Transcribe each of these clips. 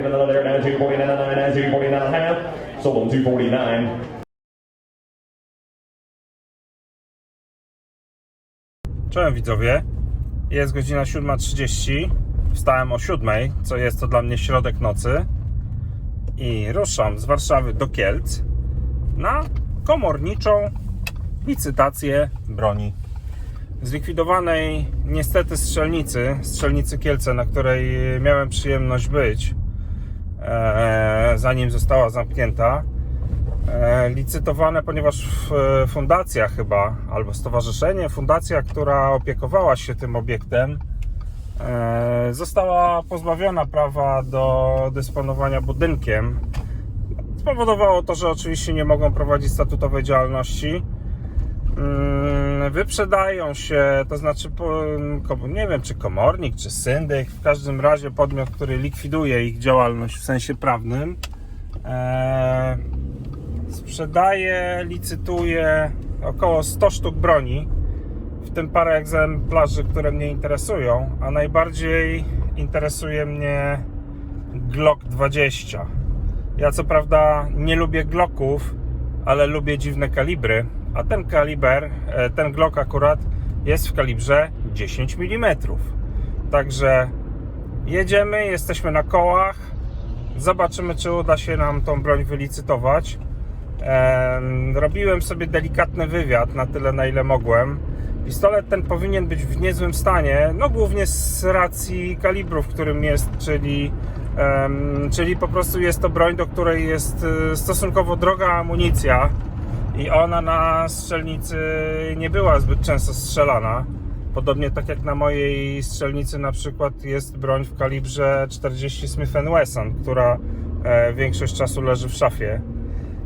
Another there down to 49, down to 49 and a half. Sold on 249. Cześć widzowie, jest godzina 7.30, wstałem o 7.00, co jest to dla mnie środek nocy i ruszam z Warszawy do Kielc na komorniczą licytację broni. Zlikwidowanej niestety strzelnicy, strzelnicy Kielce, na której miałem przyjemność być, zanim została zamknięta, e, licytowane, ponieważ e, fundacja chyba, albo stowarzyszenie, fundacja, która opiekowała się tym obiektem, e, została pozbawiona prawa do dysponowania budynkiem. Spowodowało to, że oczywiście nie mogą prowadzić statutowej działalności. Mm, Wyprzedają się, to znaczy, nie wiem czy komornik, czy syndyk, w każdym razie podmiot, który likwiduje ich działalność w sensie prawnym. E, sprzedaje, licytuje około 100 sztuk broni, w tym parę egzemplarzy, które mnie interesują, a najbardziej interesuje mnie Glock 20. Ja co prawda nie lubię Glocków, ale lubię dziwne kalibry, a ten kaliber, e, ten Glock akurat jest w kalibrze 10 mm. Także jedziemy, jesteśmy na kołach, zobaczymy czy uda się nam tą broń wylicytować. Em, Robiłem sobie delikatny wywiad na tyle, na ile mogłem. Pistolet ten powinien być w niezłym stanie, no głównie z racji kalibru, w którym jest, czyli, czyli po prostu jest to broń, do której jest e, stosunkowo droga amunicja i ona na strzelnicy nie była zbyt często strzelana. Podobnie tak jak na mojej strzelnicy na przykład jest broń w kalibrze 40 Smith Wesson, która e, większość czasu leży w szafie.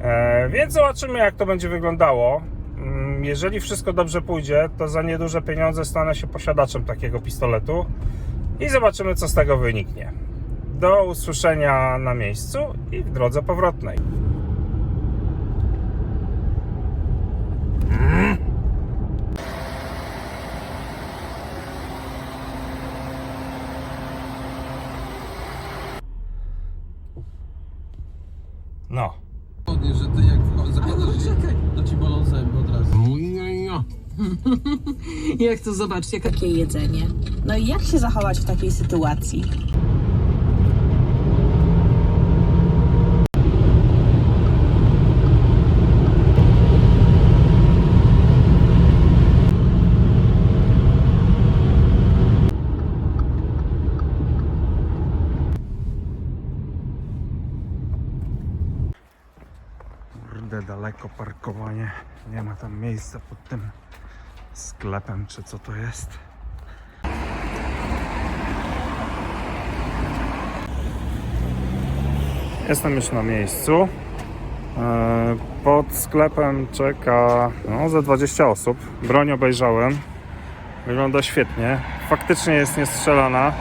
E, więc zobaczymy, jak to będzie wyglądało. Mm, Jeżeli wszystko dobrze pójdzie, to za nieduże pieniądze stanę się posiadaczem takiego pistoletu i zobaczymy, co z tego wyniknie. Do usłyszenia na miejscu i w drodze powrotnej. No. Powiedz, że ty jak wcho- zakładasz czekaj. to ci bolą zęby od razu. Jak to zobaczcie, jak takie jedzenie. No i jak się zachować w takiej sytuacji? Kurde, daleko parkowanie. Nie ma tam miejsca pod tym sklepem, czy co to jest. Jestem już na miejscu. E, Pod sklepem czeka no, ze 20 osób. Broń obejrzałem. Wygląda świetnie. Faktycznie jest niestrzelana.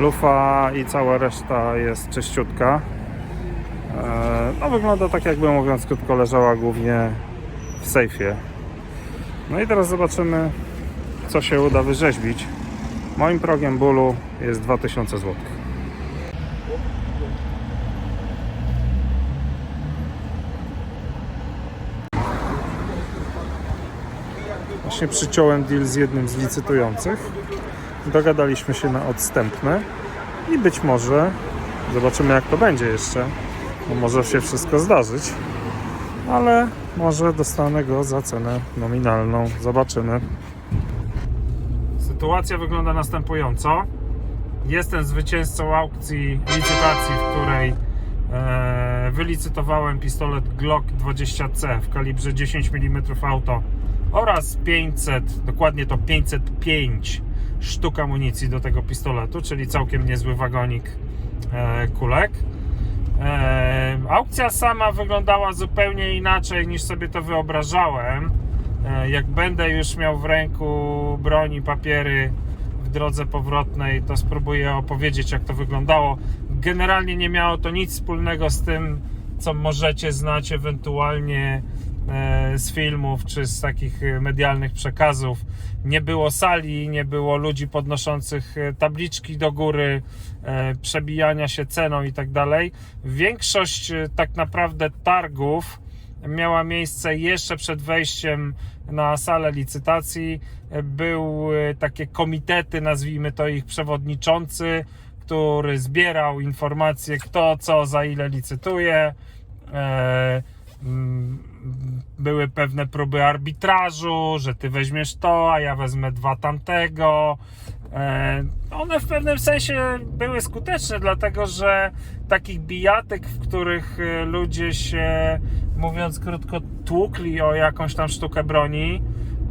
Lufa i cała reszta jest czyściutka. E, No wygląda tak jakby mówiąc krótko leżała głównie w sejfie. No i teraz zobaczymy co się uda wyrzeźbić. Moim progiem bólu jest 2000 zł. Właśnie przyciąłem deal z jednym z licytujących. Dogadaliśmy się na odstępne i być może zobaczymy jak to będzie jeszcze bo może się wszystko zdarzyć, ale może dostanę go za cenę nominalną. Zobaczymy. Sytuacja wygląda następująco. Jestem zwycięzcą aukcji licytacji, w której e, wylicytowałem pistolet Glock 20C w kalibrze 10 mm auto oraz 500, dokładnie to 505 sztuk amunicji do tego pistoletu, czyli całkiem niezły wagonik e, kulek. E, aukcja sama wyglądała zupełnie inaczej niż sobie to wyobrażałem. E, jak będę już miał w ręku broni, papiery w drodze powrotnej, to spróbuję opowiedzieć, jak to wyglądało. Generalnie nie miało to nic wspólnego z tym, co możecie znać ewentualnie z filmów czy z takich e, medialnych przekazów. Nie było sali, nie było ludzi podnoszących e, tabliczki do góry, e, przebijania się ceną i tak dalej. Większość e, tak naprawdę targów miała miejsce jeszcze przed wejściem na salę licytacji. Były takie komitety, nazwijmy to ich przewodniczący, który zbierał informacje, kto co za ile licytuje. Były pewne próby arbitrażu, że ty weźmiesz to, a ja wezmę dwa tamtego. E, One w pewnym sensie były skuteczne, dlatego że takich bijatyk, w których e, ludzie się, mówiąc krótko, tłukli o jakąś tam sztukę broni,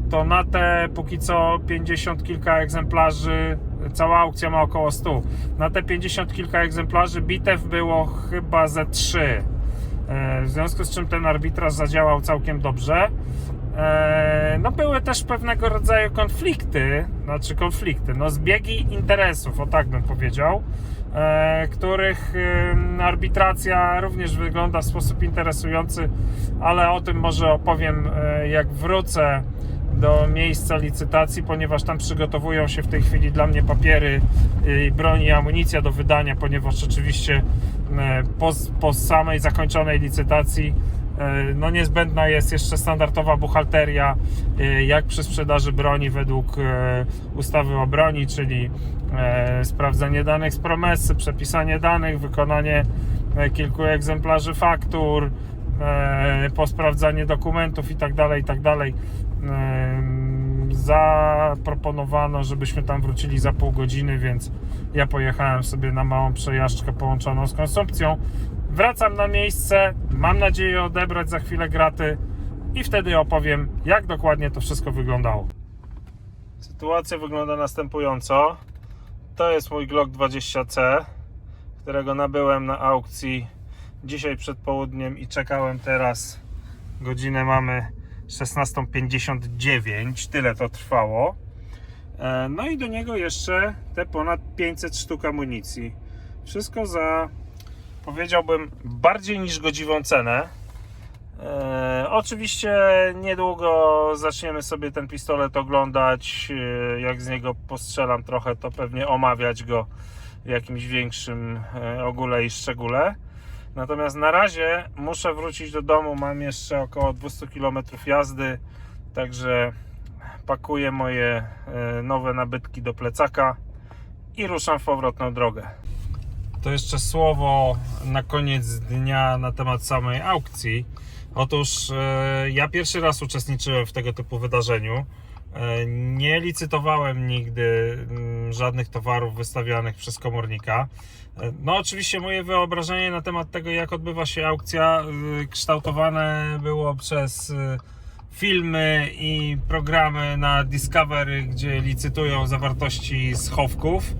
to na te póki co 50 kilka egzemplarzy, cała aukcja ma około 100. Na te 50 kilka egzemplarzy bitew było chyba ze 3. E, W związku z czym ten arbitraż zadziałał całkiem dobrze. E, No były też pewnego rodzaju konflikty, znaczy konflikty, no zbiegi interesów, o tak bym powiedział, e, których arbitracja również wygląda w sposób interesujący, ale o tym może opowiem jak wrócę do miejsca licytacji, ponieważ tam przygotowują się w tej chwili dla mnie papiery i broń i amunicja do wydania, ponieważ oczywiście e, po, po samej zakończonej licytacji e, no niezbędna jest jeszcze standardowa buchalteria, e, jak przy sprzedaży broni według e, ustawy o broni, czyli e, sprawdzenie danych z promesy, przepisanie danych, wykonanie e, kilku egzemplarzy faktur, e, posprawdzanie dokumentów i tak Zaproponowano, żebyśmy tam wrócili za pół godziny, więc ja pojechałem sobie na małą przejażdżkę połączoną z konsumpcją. Wracam na miejsce, mam nadzieję odebrać za chwilę graty i wtedy opowiem, jak dokładnie to wszystko wyglądało. Sytuacja wygląda następująco. To jest mój Glock 20C, którego nabyłem na aukcji dzisiaj przed południem i czekałem teraz. Godzinę mamy 16.59, tyle to trwało. E, No i do niego jeszcze te ponad 500 sztuk amunicji. Wszystko za, powiedziałbym, bardziej niż godziwą cenę. E, oczywiście niedługo zaczniemy sobie ten pistolet oglądać. E, jak z niego postrzelam trochę, to pewnie omawiać go w jakimś większym ogóle i szczególe. Natomiast na razie muszę wrócić do domu. Mam jeszcze około 200 km jazdy, także pakuję moje e, nowe nabytki do plecaka i ruszam w powrotną drogę. To jeszcze słowo na koniec dnia na temat samej aukcji. Otóż e, ja pierwszy raz uczestniczyłem w tego typu wydarzeniu. E, Nie licytowałem nigdy mm, żadnych towarów wystawianych przez komornika. E, No, oczywiście moje wyobrażenie na temat tego, jak odbywa się aukcja, y, kształtowane było przez filmy i programy na Discovery, gdzie licytują zawartości schowków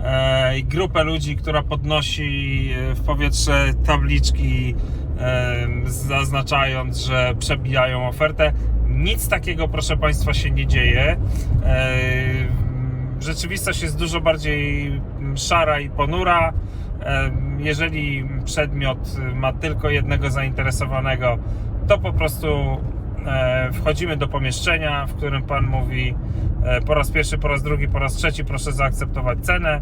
e, i grupę ludzi, która podnosi e, w powietrze tabliczki, e, zaznaczając, że przebijają ofertę. Nic takiego, proszę Państwa, się nie dzieje. E, Rzeczywistość jest dużo bardziej szara i ponura. E, Jeżeli przedmiot ma tylko jednego zainteresowanego, to po prostu e, wchodzimy do pomieszczenia, w którym pan mówi po raz pierwszy, po raz drugi, po raz trzeci proszę zaakceptować cenę,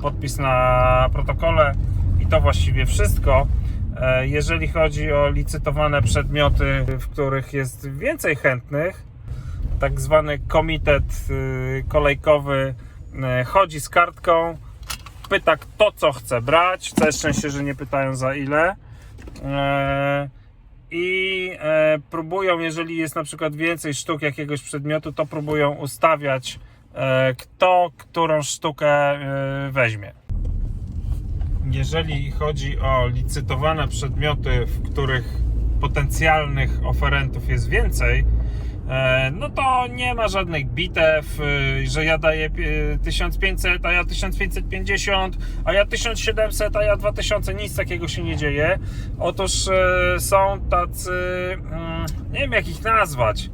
podpis na protokole i to właściwie wszystko. E, Jeżeli chodzi o licytowane przedmioty, w których jest więcej chętnych, tak zwany komitet y, kolejkowy y, chodzi z kartką, pyta kto co chce brać, całe szczęście, że nie pytają za ile E, i e, próbują, jeżeli jest na przykład więcej sztuk jakiegoś przedmiotu, to próbują ustawiać kto którą sztukę e, weźmie. Jeżeli chodzi o licytowane przedmioty, w których potencjalnych oferentów jest więcej, e, no to nie ma żadnych bitew, y, że ja daję y, 1500, a ja 1550, a ja 1700, a ja 2000, nic takiego się nie dzieje. Otóż e, są tacy, mm, nie wiem jak ich nazwać,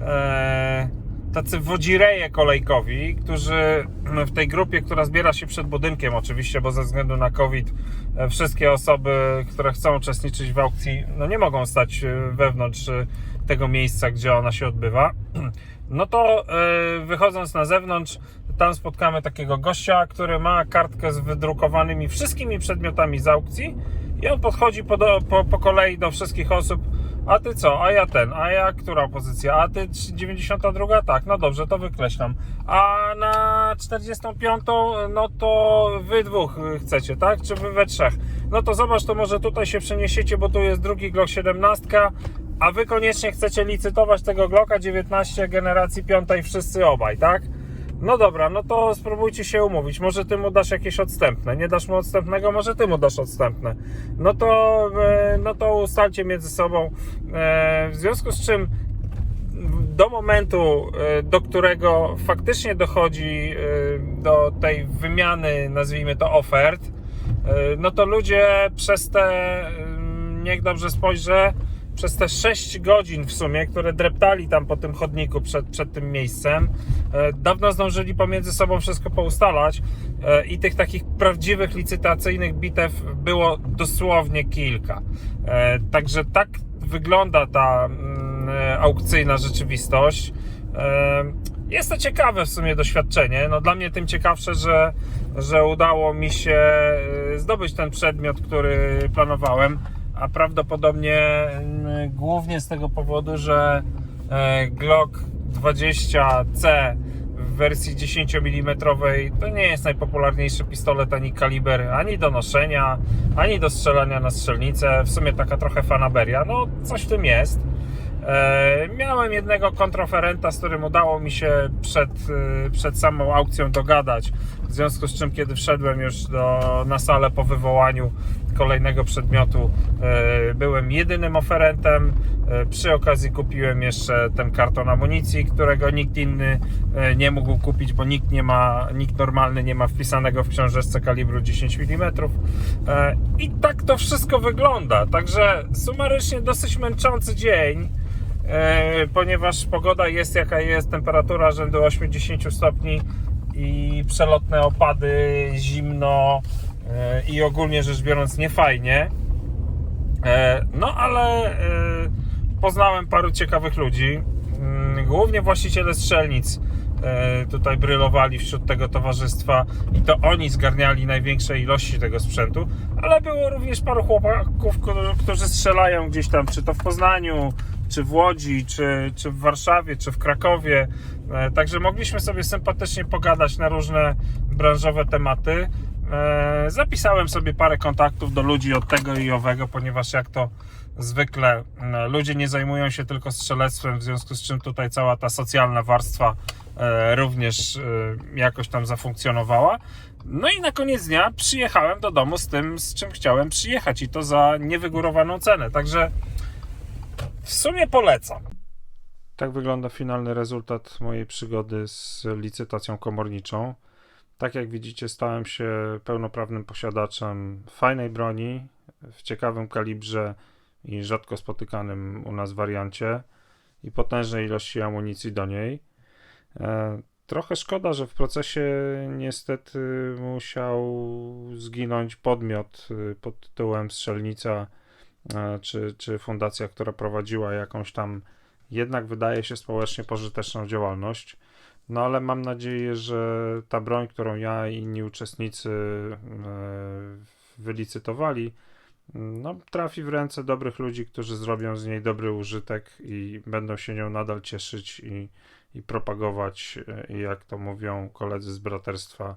e, tacy wodzireje kolejkowi, którzy w tej grupie, która zbiera się przed budynkiem oczywiście, bo ze względu na COVID e, wszystkie osoby, które chcą uczestniczyć w aukcji, no nie mogą stać e, wewnątrz e, tego miejsca, gdzie ona się odbywa. No to wychodząc na zewnątrz, tam spotkamy takiego gościa, który ma kartkę z wydrukowanymi wszystkimi przedmiotami z aukcji i on podchodzi po, do, po, po kolei do wszystkich osób. A ty co? A ja ten, a ja która pozycja? A ty 92? Tak, no dobrze, to wykreślam. A na 45, no to wy dwóch chcecie, tak? Czy wy we trzech? No to zobacz, to może tutaj się przeniesiecie, bo tu jest drugi Glock 17, a wy koniecznie chcecie licytować tego Glocka 19 generacji piątej wszyscy obaj, tak? No dobra, no to spróbujcie się umówić. Może ty mu dasz jakieś odstępne. Nie dasz mu odstępnego, może ty mu dasz odstępne. No to, e, no to ustalcie między sobą. E, W związku z czym do momentu, e, do którego faktycznie dochodzi do tej wymiany, nazwijmy to ofert, no to ludzie przez te, niech dobrze spojrzę, przez te 6 godzin w sumie, które dreptali tam po tym chodniku przed, przed tym miejscem, e, dawno zdążyli pomiędzy sobą wszystko poustalać e, i tych takich prawdziwych licytacyjnych bitew było dosłownie kilka. E, Także tak wygląda ta mm, aukcyjna rzeczywistość. Jest to ciekawe w sumie doświadczenie. No dla mnie tym ciekawsze, że, że udało mi się zdobyć ten przedmiot, który planowałem, a prawdopodobnie mm, głównie z tego powodu, że e, Glock 20C w wersji 10 mm to nie jest najpopularniejszy pistolet ani kaliber, ani do noszenia, ani do strzelania na strzelnicę. W sumie taka trochę fanaberia. No, coś w tym jest. E, Miałem jednego kontroferenta, z którym udało mi się przed, e, przed samą aukcją dogadać. W związku z czym, kiedy wszedłem już do, na salę po wywołaniu kolejnego przedmiotu, e, byłem jedynym oferentem. E, Przy okazji kupiłem jeszcze ten karton amunicji, którego nikt inny e, nie mógł kupić, bo nikt nie ma, nikt normalny nie ma wpisanego w książeczce kalibru 10 mm. I tak to wszystko wygląda. Także sumarycznie dosyć męczący dzień. Ponieważ pogoda jest jaka jest, temperatura rzędu 80 stopni i przelotne opady, zimno e, i ogólnie rzecz biorąc niefajnie. E, No ale e, poznałem paru ciekawych ludzi, Mm, głównie właściciele strzelnic tutaj brylowali wśród tego towarzystwa i to oni zgarniali największe ilości tego sprzętu, ale było również paru chłopaków, którzy strzelają gdzieś tam, czy to w Poznaniu, czy w Łodzi, czy, czy w Warszawie, czy w Krakowie. E, Także mogliśmy sobie sympatycznie pogadać na różne branżowe tematy. E, Zapisałem sobie parę kontaktów do ludzi od tego i owego, ponieważ jak to zwykle ludzie nie zajmują się tylko strzelectwem, w związku z czym tutaj cała ta socjalna warstwa e, również jakoś tam zafunkcjonowała. No i na koniec dnia przyjechałem do domu z tym, z czym chciałem przyjechać i to za niewygórowaną cenę. Także w sumie polecam. Tak wygląda finalny rezultat mojej przygody z licytacją komorniczą. Tak jak widzicie, stałem się pełnoprawnym posiadaczem fajnej broni w ciekawym kalibrze i rzadko spotykanym u nas wariancie i potężnej ilości amunicji do niej. E, Trochę szkoda, że w procesie niestety musiał zginąć podmiot y, pod tytułem Strzelnica e, czy, czy fundacja, która prowadziła jakąś tam jednak wydaje się społecznie pożyteczną działalność. No ale mam nadzieję, że ta broń, którą ja i inni uczestnicy e, wylicytowali, no, trafi w ręce dobrych ludzi, którzy zrobią z niej dobry użytek i będą się nią nadal cieszyć i, i propagować, e, jak to mówią koledzy z braterstwa,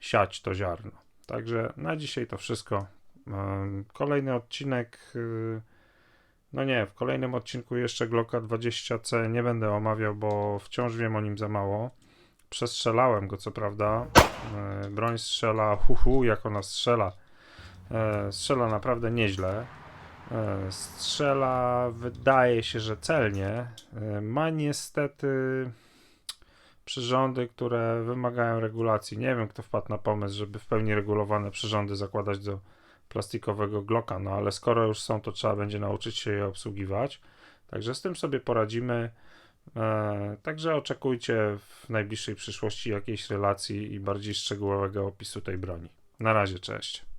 siać to ziarno. Także na dzisiaj to wszystko. Em, Kolejny odcinek. y, No nie, w kolejnym odcinku jeszcze Glocka 20C nie będę omawiał, bo wciąż wiem o nim za mało. Przestrzelałem go, co prawda. E, Broń strzela, hu, hu jak ona strzela. E, Strzela naprawdę nieźle. E, Strzela, wydaje się, że celnie. E, Ma niestety przyrządy, które wymagają regulacji. Nie wiem, kto wpadł na pomysł, żeby w pełni regulowane przyrządy zakładać do plastikowego Glocka, no ale skoro już są, to trzeba będzie nauczyć się je obsługiwać. Także z tym sobie poradzimy. E, także oczekujcie w najbliższej przyszłości jakiejś relacji i bardziej szczegółowego opisu tej broni. Na razie, cześć.